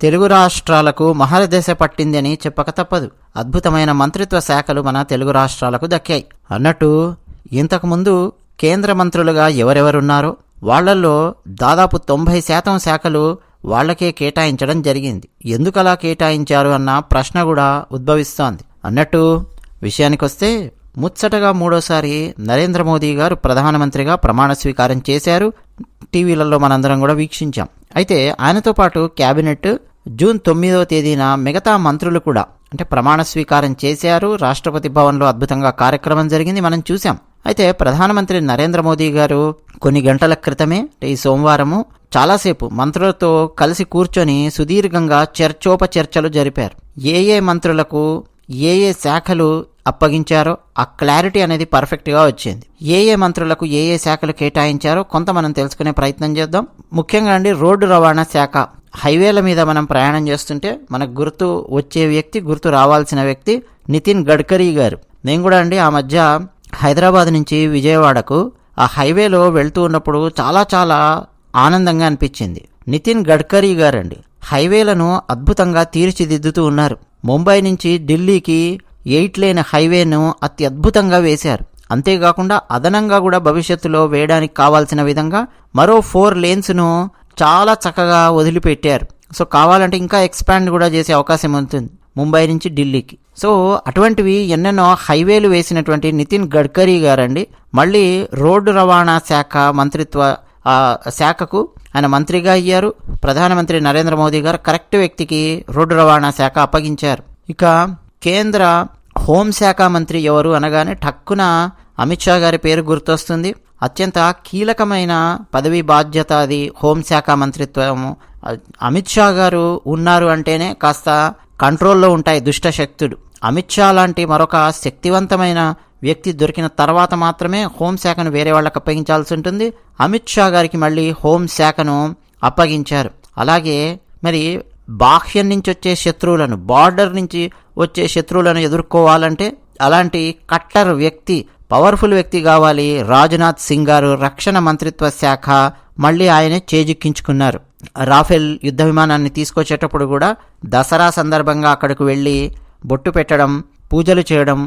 తెలుగు రాష్ట్రాలకు మహారదశ పట్టిందని చెప్పక తప్పదు. అద్భుతమైన మంత్రిత్వ శాఖలు మన తెలుగు రాష్ట్రాలకు దక్కాయి. అన్నట్టు ఇంతకుముందు కేంద్ర మంత్రులుగా ఎవరెవరున్నారో వాళ్ళల్లో దాదాపు తొంభై శాతం శాఖలు వాళ్ళకే కేటాయించడం జరిగింది. ఎందుకలా కేటాయించారు అన్న ప్రశ్న కూడా ఉద్భవిస్తోంది. అన్నట్టు విషయానికొస్తే ముచ్చటగా మూడోసారి నరేంద్ర మోదీ గారు ప్రధానమంత్రిగా ప్రమాణ స్వీకారం చేశారు. టీవీలలో మనందరం కూడా వీక్షించాం. అయితే ఆయనతో పాటు కేబినెట్ జూన్ తొమ్మిదవ తేదీన మిగతా మంత్రులు కూడా అంటే ప్రమాణ స్వీకారం చేశారు. రాష్ట్రపతి భవన్లో అద్భుతంగా కార్యక్రమం జరిగింది. మనం చూసాం అయితే ప్రధానమంత్రి నరేంద్ర మోదీ గారు కొన్ని గంటల క్రితమే ఈ సోమవారము చాలాసేపు మంత్రులతో కలిసి కూర్చొని సుదీర్ఘంగా చర్చోపచర్చలు జరిపారు. ఏ ఏ మంత్రులకు ఏ ఏ శాఖలు అప్పగించారో ఆ క్లారిటీ అనేది పర్ఫెక్ట్గా వచ్చింది. ఏ ఏ మంత్రులకు ఏ ఏ శాఖలు కేటాయించారో కొంత మనం తెలుసుకునే ప్రయత్నం చేద్దాం. ముఖ్యంగా అండి రోడ్డు రవాణా శాఖ. హైవేల మీద మనం ప్రయాణం చేస్తుంటే మనకు గుర్తు వచ్చే వ్యక్తి గుర్తు రావాల్సిన వ్యక్తి నితిన్ గడ్కరీ గారు. నేను కూడా అండి ఆ మధ్య హైదరాబాద్ నుంచి విజయవాడకు ఆ హైవేలో వెళ్తూ ఉన్నప్పుడు చాలా చాలా ఆనందంగా అనిపించింది. నితిన్ గడ్కరీ గారండి. హైవేలను అద్భుతంగా తీర్చిదిద్దుతూ ఉన్నారు. ముంబై నుంచి ఢిల్లీకి ఎయిట్ లేన్ హైవేను అతి అద్భుతంగా వేశారు. అంతేకాకుండా అదనంగా కూడా భవిష్యత్తులో వేయడానికి కావాల్సిన విధంగా మరో ఫోర్ లేన్స్ను చాలా చక్కగా వదిలిపెట్టారు. సో కావాలంటే ఇంకా ఎక్స్పాండ్ కూడా చేసే అవకాశం ఉంటుంది ముంబై నుంచి ఢిల్లీకి. సో అటువంటివి ఎన్నెన్నో హైవేలు వేసినటువంటి నితిన్ గడ్కరీ గారండి. మళ్ళీ రోడ్డు రవాణా శాఖ మంత్రిత్వ శాఖకు ఆయన మంత్రిగా అయ్యారు. ప్రధానమంత్రి నరేంద్ర మోదీ గారు కరెక్ట్ వ్యక్తికి రోడ్డు రవాణా శాఖ అప్పగించారు. ఇక కేంద్ర హోంశాఖ మంత్రి ఎవరు అనగానే ఠక్కున అమిత్ షా గారి పేరు గుర్తొస్తుంది. అత్యంత కీలకమైన పదవి బాధ్యత అది హోంశాఖ మంత్రిత్వము అమిత్ షా గారు ఉన్నారు అంటేనే కాస్త కంట్రోల్లో ఉంటాయి దుష్ట శక్తుడు అమిత్ షా లాంటి మరొక శక్తివంతమైన వ్యక్తి దొరికిన తర్వాత మాత్రమే హోంశాఖను వేరే వాళ్ళకి అప్పగించాల్సి ఉంటుంది. అమిత్ షా గారికి మళ్ళీ హోంశాఖను అప్పగించారు. అలాగే మరి బాహ్యం నుంచి వచ్చే శత్రువులను బార్డర్ నుంచి వచ్చే శత్రువులను ఎదుర్కోవాలంటే అలాంటి కట్టర్ వ్యక్తి పవర్ఫుల్ వ్యక్తి కావాలి. రాజ్నాథ్ సింగ్ గారు రక్షణ మంత్రిత్వ శాఖ మళ్ళీ ఆయనే చేజిక్కించుకున్నారు. రాఫెల్ యుద్ధ విమానాన్ని తీసుకొచ్చేటప్పుడు కూడా దసరా సందర్భంగా అక్కడికి వెళ్ళి బొట్టు పెట్టడం పూజలు చేయడం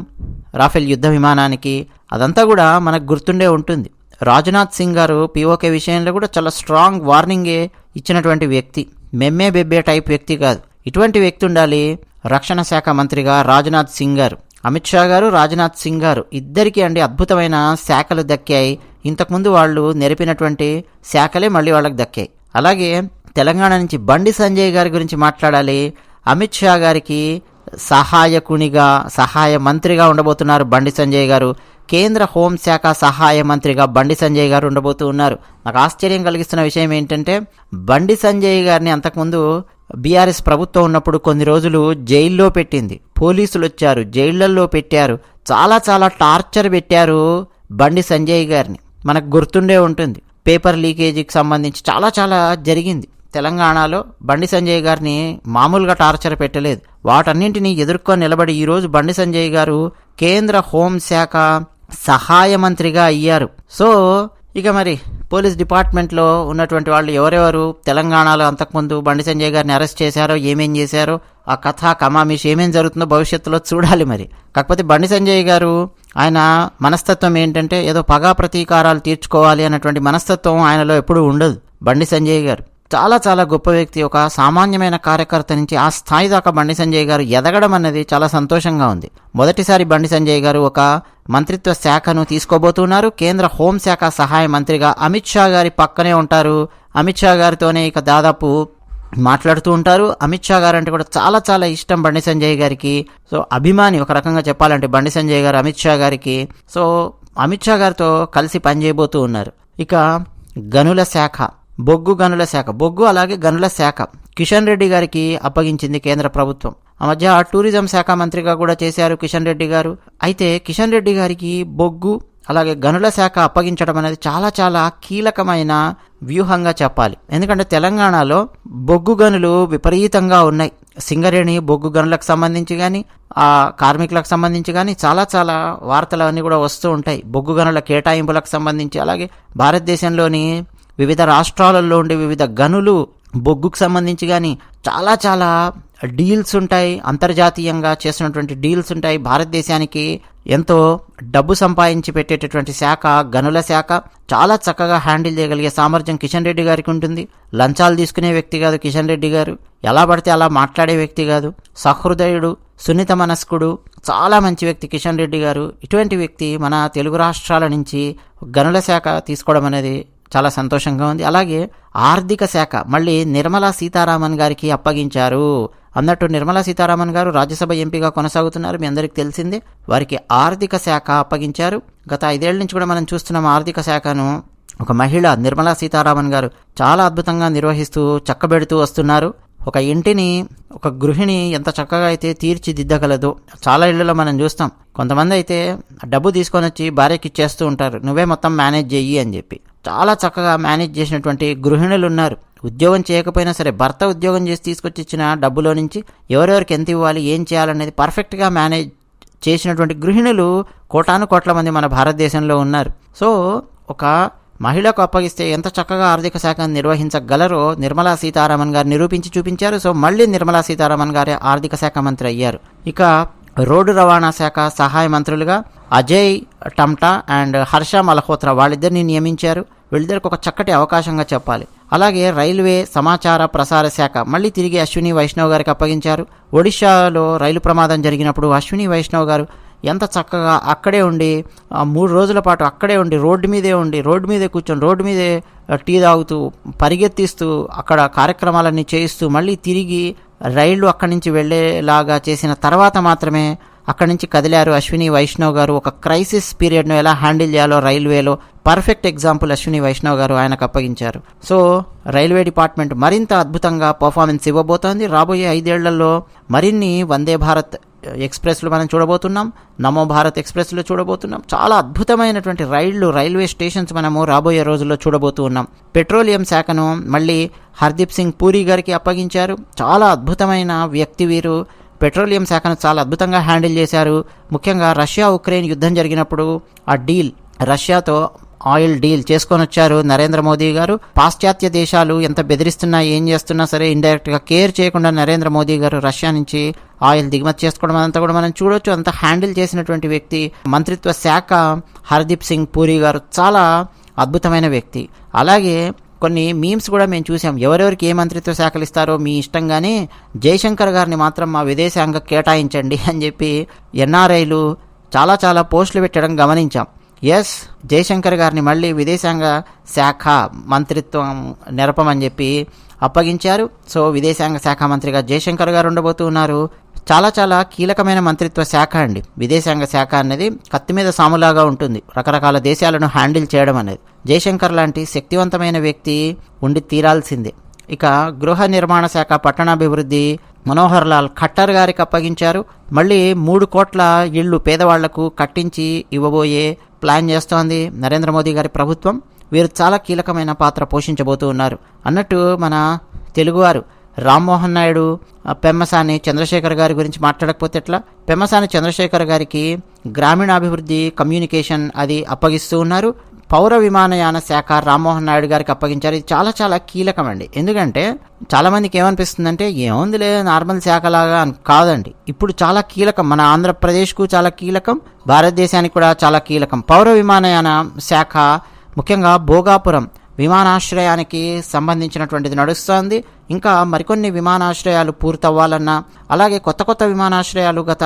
రాఫెల్ యుద్ధ విమానానికి అదంతా కూడా మనకు గుర్తుండే ఉంటుంది. రాజ్నాథ్ సింగ్ గారు పీఓకే విషయంలో కూడా చాలా స్ట్రాంగ్ వార్నింగే ఇచ్చినటువంటి వ్యక్తి. మెమ్మే బెబ్బే టైప్ వ్యక్తి కాదు. ఇటువంటి వ్యక్తి ఉండాలి రక్షణ శాఖ మంత్రిగా రాజ్నాథ్ సింగ్ గారు. అమిత్ షా గారు రాజ్నాథ్ సింగ్ గారు ఇద్దరికీ అండి అద్భుతమైన శాఖలు దక్కాయి. ఇంతకుముందు వాళ్ళు నెరిపినటువంటి శాఖలే మళ్ళీ వాళ్ళకి దక్కాయి. అలాగే తెలంగాణ నుంచి బండి సంజయ్ గారి గురించి మాట్లాడాలి. అమిత్ షా గారికి సహాయకునిగా సహాయ మంత్రిగా ఉండబోతున్నారు బండి సంజయ్ గారు. కేంద్ర హోంశాఖ సహాయ మంత్రిగా బండి సంజయ్ గారు ఉండబోతూ ఉన్నారు. నాకు ఆశ్చర్యం కలిగిస్తున్న విషయం ఏంటంటే బండి సంజయ్ గారిని అంతకుముందు బీఆర్ఎస్ ప్రభుత్వం ఉన్నప్పుడు కొన్ని రోజులు జైల్లో పెట్టింది. పోలీసులు వచ్చారు జైళ్ళల్లో పెట్టారు. చాలా చాలా టార్చర్ పెట్టారు బండి సంజయ్ గారిని. మనకు గుర్తుండే ఉంటుంది. పేపర్ లీకేజీకి సంబంధించి చాలా చాలా జరిగింది. తెలంగాణలో బండి సంజయ్ గారిని మామూలుగా టార్చర్ పెట్టలేదు. వాటన్నింటినీ ఎదుర్కొని నిలబడి ఈరోజు బండి సంజయ్ గారు కేంద్ర హోంశాఖ సహాయ మంత్రిగా అయ్యారు. సో ఇక మరి పోలీస్ డిపార్ట్మెంట్లో ఉన్నటువంటి వాళ్ళు ఎవరెవరు? తెలంగాణలో అంతకుముందు బండి సంజయ్ గారిని అరెస్ట్ చేశారో ఏమేం చేశారో ఆ కథ కమామిషి ఏమేం జరుగుతుందో భవిష్యత్తులో చూడాలి మరి. కాకపోతే బండి సంజయ్ గారు ఆయన మనస్తత్వం ఏంటంటే ఏదో పగా ప్రతీకారాలు తీర్చుకోవాలి అన్నటువంటి మనస్తత్వం ఆయనలో ఎప్పుడూ ఉండదు. బండి సంజయ్ గారు. చాలా చాలా గొప్ప వ్యక్తి ఒక సామాన్యమైన కార్యకర్త నుంచి ఆ స్థాయి దాకా బండి సంజయ్ గారు ఎదగడం అన్నది చాలా సంతోషంగా ఉంది. మొదటిసారి బండి సంజయ్ గారు ఒక మంత్రిత్వ శాఖను తీసుకోబోతున్నారు. కేంద్ర హోంశాఖ సహాయ మంత్రిగా అమిత్ షా గారి పక్కనే ఉంటారు. అమిత్ షా గారితోనే ఇక దాదాపు మాట్లాడుతూ ఉంటారు. అమిత్ షా గారు అంటే కూడా చాలా చాలా ఇష్టం బండి సంజయ్ గారికి. సో అభిమాని ఒక రకంగా చెప్పాలంటే బండి సంజయ్ గారు అమిత్ షా గారికి. సో అమిత్ షా గారితో కలిసి పనిచేయబోతూ ఉన్నారు. ఇక గనుల శాఖ. బొగ్గు గనుల శాఖ. బొగ్గు అలాగే గనుల శాఖ. కిషన్ రెడ్డి గారికి అప్పగించింది కేంద్ర ప్రభుత్వం. ఆ మధ్య టూరిజం శాఖ మంత్రిగా కూడా చేశారు కిషన్ రెడ్డి గారు. అయితే కిషన్ రెడ్డి గారికి బొగ్గు అలాగే గనుల శాఖ అప్పగించడం అనేది చాలా చాలా కీలకమైన వ్యూహంగా చెప్పాలి. ఎందుకంటే తెలంగాణలో బొగ్గు గనులు విపరీతంగా ఉన్నాయి. సింగరేణి బొగ్గు గనులకు సంబంధించి కానీ ఆ కార్మికులకు సంబంధించి కానీ చాలా చాలా వార్తలు అన్నీ కూడా వస్తూ ఉంటాయి. బొగ్గు గనుల కేటాయింపులకు సంబంధించి అలాగే భారతదేశంలోని వివిధ రాష్ట్రాలలో ఉండే వివిధ గనులు బొగ్గుకు సంబంధించి కానీ చాలా చాలా డీల్స్ ఉంటాయి. అంతర్జాతీయంగా చేసినటువంటి డీల్స్ ఉంటాయి. భారతదేశానికి ఎంతో డబ్బు సంపాదించి పెట్టేటటువంటి శాఖ గనుల శాఖ చాలా చక్కగా హ్యాండిల్ చేయగలిగే సామర్థ్యం కిషన్ రెడ్డి గారికి ఉంటుంది. లంచాలు తీసుకునే వ్యక్తి కాదు కిషన్ రెడ్డి గారు. ఎలా పడితే అలా మాట్లాడే వ్యక్తి కాదు. సహృదయుడు సున్నిత మనస్కుడు చాలా మంచి వ్యక్తి కిషన్ రెడ్డి గారు. ఇటువంటి వ్యక్తి మన తెలుగు రాష్ట్రాల నుంచి గనుల శాఖ తీసుకోవడం అనేది చాలా సంతోషంగా ఉంది. అలాగే ఆర్థిక శాఖ మళ్ళీ నిర్మలా సీతారామన్ గారికి అప్పగించారు అన్నట్టు నిర్మలా సీతారామన్ గారు రాజ్యసభ ఎంపీగా కొనసాగుతున్నారు. మీ అందరికీ తెలిసిందే వారికి ఆర్థిక శాఖ అప్పగించారు. గత ఐదేళ్ళ నుంచి కూడా మనం చూస్తున్నాం ఆర్థిక శాఖను. ఒక మహిళ నిర్మలా సీతారామన్ గారు చాలా అద్భుతంగా నిర్వహిస్తూ చక్కబెడుతూ వస్తున్నారు. ఒక ఇంటిని ఒక గృహిణి ఎంత చక్కగా అయితే తీర్చిదిద్దగలదో చాలా ఇళ్ళలో మనం చూస్తాం. కొంతమంది అయితే డబ్బు తీసుకొని వచ్చి భార్యకి ఇచ్చేస్తూ ఉంటారు. నువ్వే మొత్తం మేనేజ్ చెయ్యి అని చెప్పి. చాలా చక్కగా మేనేజ్ చేసినటువంటి గృహిణులు ఉన్నారు. ఉద్యోగం చేయకపోయినా సరే భర్త ఉద్యోగం చేసి తీసుకొచ్చి ఇచ్చిన డబ్బులో నుంచి ఎవరెవరికి ఎంత ఇవ్వాలి ఏం చేయాలనేది పర్ఫెక్ట్గా మేనేజ్ చేసినటువంటి గృహిణులు కోటాను కోట్ల మంది మన భారతదేశంలో ఉన్నారు. సో ఒక మహిళకు అప్పగిస్తే ఎంత చక్కగా ఆర్థిక శాఖను నిర్వహించగలరో నిర్మలా సీతారామన్ గారు నిరూపించి చూపించారు. సో మళ్ళీ నిర్మలా సీతారామన్ గారి ఆర్థిక శాఖ మంత్రి అయ్యారు. ఇక రోడ్డు రవాణా శాఖ సహాయ మంత్రులుగా అజయ్ టమ్టా అండ్ హర్ష మల్హోత్రా వాళ్ళిద్దరిని నియమించారు. వీళ్ళిద్దరికి ఒక చక్కటి అవకాశంగా చెప్పాలి. అలాగే రైల్వే సమాచార ప్రసార శాఖ మళ్ళీ తిరిగి అశ్విని వైష్ణవ్ గారికి అప్పగించారు. ఒడిశాలో రైలు ప్రమాదం జరిగినప్పుడు అశ్విని వైష్ణవ్ గారు ఎంత చక్కగా అక్కడే ఉండి మూడు రోజుల పాటు అక్కడే ఉండి రోడ్డు మీదే ఉండి రోడ్డు మీదే కూర్చొని రోడ్డు మీదే టీ తాగుతూ పరిగెత్తిస్తూ అక్కడ కార్యక్రమాలన్నీ చేయిస్తూ మళ్ళీ తిరిగి రైళ్ళు అక్కడి నుంచి వెళ్ళేలాగా చేసిన తర్వాత మాత్రమే అక్కడి నుంచి కదిలారు అశ్విని వైష్ణవ్ గారు. ఒక క్రైసిస్ పీరియడ్ను ఎలా హ్యాండిల్ చేయాలో రైల్వేలో పర్ఫెక్ట్ ఎగ్జాంపుల్ అశ్విని వైష్ణవ్ గారు ఆయనకు అప్పగించారు. సో రైల్వే డిపార్ట్మెంట్ మరింత అద్భుతంగా పర్ఫార్మెన్స్ ఇవ్వబోతోంది. రాబోయే ఐదేళ్ళలో మరిన్ని వందే భారత్ ఎక్స్ప్రెస్లు మనం చూడబోతున్నాం. నమో భారత్ ఎక్స్ప్రెస్లో చూడబోతున్నాం. చాలా అద్భుతమైనటువంటి రైళ్ళు రైల్వే స్టేషన్స్ మనము రాబోయే రోజుల్లో చూడబోతూ ఉన్నాం. పెట్రోలియం శాఖను మళ్ళీ హర్దీప్ సింగ్ పూరి గారికి అప్పగించారు. చాలా అద్భుతమైన వ్యక్తి వీరు పెట్రోలియం శాఖను చాలా అద్భుతంగా హ్యాండిల్ చేశారు. ముఖ్యంగా రష్యా ఉక్రెయిన్ యుద్ధం జరిగినప్పుడు ఆ డీల్ రష్యాతో ఆయిల్ డీల్ చేసుకొని వచ్చారు నరేంద్ర మోదీ గారు. పాశ్చాత్య దేశాలు ఎంత బెదిరిస్తున్నా ఏం చేస్తున్నా సరే ఇండైరెక్ట్గా కేర్ చేయకుండా నరేంద్ర మోదీ గారు రష్యా నుంచి ఆయిల్ దిగుమతి చేసుకోవడం అంతా కూడా మనం చూడొచ్చు. అంత హ్యాండిల్ చేసినటువంటి వ్యక్తి మంత్రిత్వ శాఖ హర్దీప్ సింగ్ పూరి గారు చాలా అద్భుతమైన వ్యక్తి. అలాగే కొన్ని మీమ్స్ కూడా మేము చూసాం. ఎవరెవరికి ఏ మంత్రిత్వ శాఖలు ఇస్తారో మీ ఇష్టంగానే జయశంకర్ గారిని మాత్రం మా విదేశాంగ కేటాయించండి అని చెప్పి ఎన్ఆర్ఐలు చాలా చాలా పోస్టులు పెట్టడం గమనించాం. ఎస్ జయశంకర్ గారిని మళ్ళీ విదేశాంగ శాఖ మంత్రిత్వం నెరపమని చెప్పి అప్పగించారు. సో విదేశాంగ శాఖ మంత్రిగా జయశంకర్ గారు ఉండబోతూ ఉన్నారు. చాలా చాలా కీలకమైన మంత్రిత్వ శాఖ అండి. విదేశాంగ శాఖ అనేది కత్తి మీద సాములాగా ఉంటుంది. రకరకాల దేశాలను హ్యాండిల్ చేయడం అనేది. జయశంకర్ లాంటి శక్తివంతమైన వ్యక్తి ఉండి తీరాల్సిందే. ఇక గృహ నిర్మాణ శాఖ పట్టణాభివృద్ధి మనోహర్ లాల్ ఖట్టర్ గారికి అప్పగించారు. మళ్ళీ మూడు కోట్ల ఇళ్ళు పేదవాళ్ళకు కట్టించి ఇవ్వబోయే ప్లాన్ చేస్తోంది నరేంద్ర మోదీ గారి ప్రభుత్వం. వీరు చాలా కీలకమైన పాత్ర పోషించబోతూ ఉన్నారు. అన్నట్టు మన తెలుగువారు రామ్మోహన్ నాయుడు పెమ్మసాని చంద్రశేఖర్ గారి గురించి మాట్లాడకపోతే ఎట్లా? పెమ్మసాని చంద్రశేఖర్ గారికి గ్రామీణాభివృద్ధి కమ్యూనికేషన్ అది అప్పగిస్తూ ఉన్నారు. పౌర విమానయాన శాఖ రామ్మోహన్ నాయుడు గారికి అప్పగించారు. ఇది చాలా చాలా కీలకమండి ఎందుకంటే చాలా మందికి ఏమనిపిస్తుందంటే ఏముందిలే నార్మల్ శాఖలాగా లాగా కాదండి. ఇప్పుడు చాలా కీలకం. మన ఆంధ్రప్రదేశ్కు చాలా కీలకం. భారతదేశానికి కూడా చాలా కీలకం. పౌర విమానయాన శాఖ ముఖ్యంగా భోగాపురం విమానాశ్రయానికి సంబంధించినటువంటిది నడుస్తోంది. ఇంకా మరికొన్ని విమానాశ్రయాలు పూర్తవ్వాలన్నా అలాగే కొత్త కొత్త విమానాశ్రయాలు గత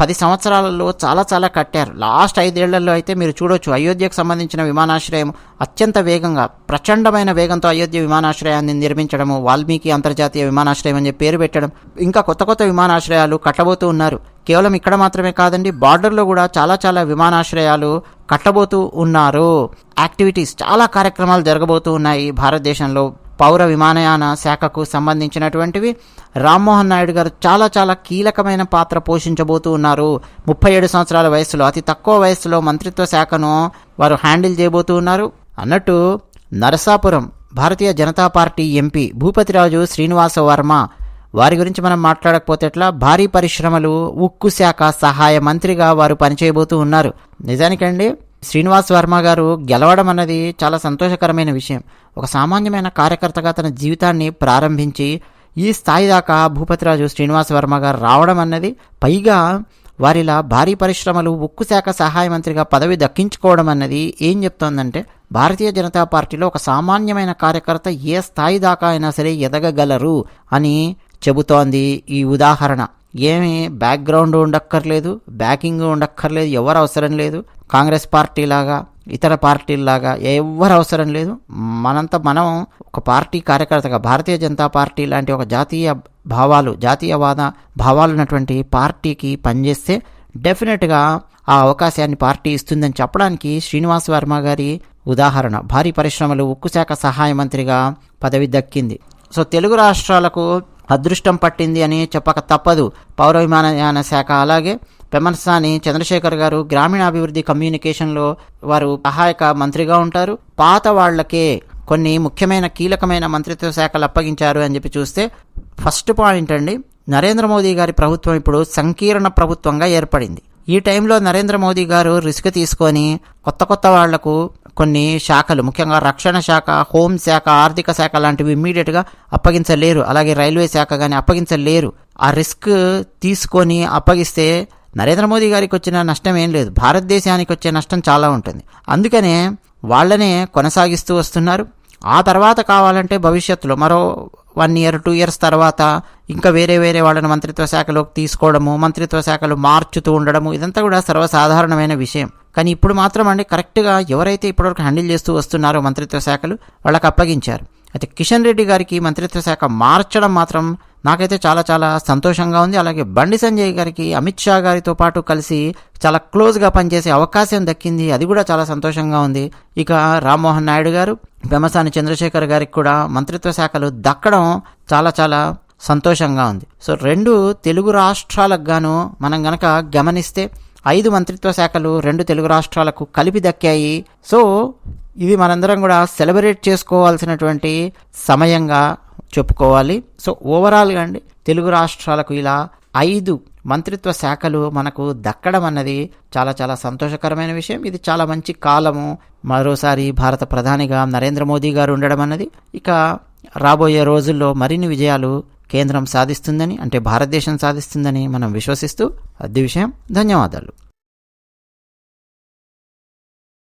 పది సంవత్సరాలలో చాలా చాలా కట్టారు. లాస్ట్ ఐదేళ్ళలో అయితే మీరు చూడొచ్చు అయోధ్యకు సంబంధించిన విమానాశ్రయం అత్యంత వేగంగా ప్రచండమైన వేగంతో అయోధ్య విమానాశ్రయాన్ని నిర్మించడము వాల్మీకి అంతర్జాతీయ విమానాశ్రయం అని పేరు పెట్టడం ఇంకా కొత్త కొత్త విమానాశ్రయాలు కట్టబోతూ ఉన్నారు. కేవలం ఇక్కడ మాత్రమే కాదండి బార్డర్లో కూడా చాలా చాలా విమానాశ్రయాలు కట్టబోతూ ఉన్నారు. యాక్టివిటీస్ చాలా కార్యక్రమాలు జరగబోతూ ఉన్నాయి. భారతదేశంలో పౌర విమానయాన శాఖకు సంబంధించినటువంటివి. రామ్మోహన్ నాయుడు గారు చాలా చాలా కీలకమైన పాత్ర పోషించబోతూ ఉన్నారు. ముప్పై ఏడు సంవత్సరాల వయసులో అతి తక్కువ వయసులో మంత్రిత్వ శాఖను వారు హ్యాండిల్ చేయబోతూ ఉన్నారు. అన్నట్టు నరసాపురం భారతీయ జనతా పార్టీ ఎంపీ భూపతిరాజు శ్రీనివాస వర్మ వారి గురించి మనం మాట్లాడకపోతే ఎట్లా? భారీ పరిశ్రమలు ఉక్కు శాఖ సహాయ మంత్రిగా వారు పనిచేయబోతూ ఉన్నారు. నిజానికండి శ్రీనివాస్ వర్మ గారు గెలవడం అన్నది చాలా సంతోషకరమైన విషయం. ఒక సామాన్యమైన కార్యకర్తగా తన జీవితాన్ని ప్రారంభించి ఈ స్థాయి దాకా భూపతిరాజు శ్రీనివాస్ వర్మ గారు రావడం అన్నది పైగా వారిలా భారీ పరిశ్రమలు ఉక్కు శాఖ సహాయ మంత్రిగా పదవి దక్కించుకోవడం అన్నది ఏం చెప్తోందంటే భారతీయ జనతా పార్టీలో ఒక సామాన్యమైన కార్యకర్త ఏ స్థాయి దాకా అయినా సరే ఎదగగలరు అని చెబుతోంది ఈ ఉదాహరణ. ఏమి బ్యాక్గ్రౌండ్ ఉండక్కర్లేదు బ్యాకింగ్ ఉండక్కర్లేదు ఎవరు అవసరం లేదు. కాంగ్రెస్ పార్టీ లాగా ఇతర పార్టీలాగా ఎవరు అవసరం లేదు. మనంతా మనం ఒక పార్టీ కార్యకర్తగా భారతీయ జనతా పార్టీ లాంటి ఒక జాతీయ భావాలు జాతీయవాద భావాలు ఉన్నటువంటి పార్టీకి పనిచేస్తే డెఫినెట్గా ఆ అవకాశాన్ని పార్టీ ఇస్తుందని చెప్పడానికి శ్రీనివాస్ వర్మ గారి ఉదాహరణ. భారీ పరిశ్రమలు ఉక్కు శాఖ సహాయ మంత్రిగా పదవి దక్కింది. సో తెలుగు రాష్ట్రాలకు అదృష్టం పట్టింది అని చెప్పక తప్పదు. పౌర విమానయాన శాఖ అలాగే పెమన్సాని చంద్రశేఖర్ గారు గ్రామీణాభివృద్ధి కమ్యూనికేషన్లో వారు సహాయక మంత్రిగా ఉంటారు. పాత వాళ్ళకే కొన్ని ముఖ్యమైన కీలకమైన మంత్రిత్వ శాఖలు అప్పగించారు అని చెప్పి చూస్తే ఫస్ట్ పాయింట్ అండి నరేంద్ర మోదీ గారి ప్రభుత్వం ఇప్పుడు సంకీర్ణ ప్రభుత్వంగా ఏర్పడింది. ఈ టైంలో నరేంద్ర మోదీ గారు రిస్క్ తీసుకొని కొత్త కొత్త వాళ్ళకు కొన్ని శాఖలు ముఖ్యంగా రక్షణ శాఖ హోం శాఖ ఆర్థిక శాఖ లాంటివి ఇమ్మీడియట్గా అప్పగించలేరు. అలాగే రైల్వే శాఖ కానీ అప్పగించలేరు. ఆ రిస్క్ తీసుకొని అప్పగిస్తే నరేంద్ర మోదీ గారికి వచ్చిన నష్టం ఏం లేదు. భారతదేశానికి వచ్చే నష్టం చాలా ఉంటుంది. అందుకనే వాళ్ళనే కొనసాగిస్తూ వస్తున్నారు. ఆ తర్వాత కావాలంటే భవిష్యత్తులో మరో వన్ ఇయర్ టూ ఇయర్స్ తర్వాత ఇంకా వేరే వేరే వాళ్ళని మంత్రిత్వ శాఖలోకి తీసుకోవడము మంత్రిత్వ శాఖలు మార్చుతూ ఉండడము ఇదంతా కూడా సర్వసాధారణమైన విషయం. కానీ ఇప్పుడు మాత్రం అండి కరెక్ట్గా ఎవరైతే ఇప్పటివరకు హ్యాండిల్ చేస్తూ వస్తున్నారో మంత్రిత్వ శాఖలు వాళ్ళకి అప్పగించారు. అయితే కిషన్ రెడ్డి గారికి మంత్రిత్వ శాఖ మార్చడం మాత్రం నాకైతే చాలా చాలా సంతోషంగా ఉంది. అలాగే బండి సంజయ్ గారికి అమిత్ షా గారితో పాటు కలిసి చాలా క్లోజ్గా పనిచేసే అవకాశం దక్కింది. అది కూడా చాలా సంతోషంగా ఉంది. ఇక రామ్మోహన్ నాయుడు గారు పెమసాని చంద్రశేఖర్ గారికి కూడా మంత్రిత్వ శాఖలు దక్కడం చాలా చాలా సంతోషంగా ఉంది. సో రెండు తెలుగు రాష్ట్రాలకు గాను మనం గనక గమనిస్తే ఐదు మంత్రిత్వ శాఖలు రెండు తెలుగు రాష్ట్రాలకు కలిపి దక్కాయి. సో ఇది మనందరం కూడా సెలబ్రేట్ చేసుకోవాల్సినటువంటి సమయంగా చెప్పుకోవాలి. సో ఓవరాల్గా అండి తెలుగు రాష్ట్రాలకు ఇలా ఐదు మంత్రిత్వ శాఖలు మనకు దక్కడం అన్నది చాలా చాలా సంతోషకరమైన విషయం. ఇది చాలా మంచి కాలము. మరోసారి భారత ప్రధానిగా నరేంద్ర మోదీ గారు ఉండడం అన్నది. ఇక రాబోయే రోజుల్లో మరిన్ని విజయాలు కేంద్రం సాధిస్తుందని అంటే భారతదేశం సాధిస్తుందని మనం విశ్వసిస్తూ అద్దె విషయం. ధన్యవాదాలు.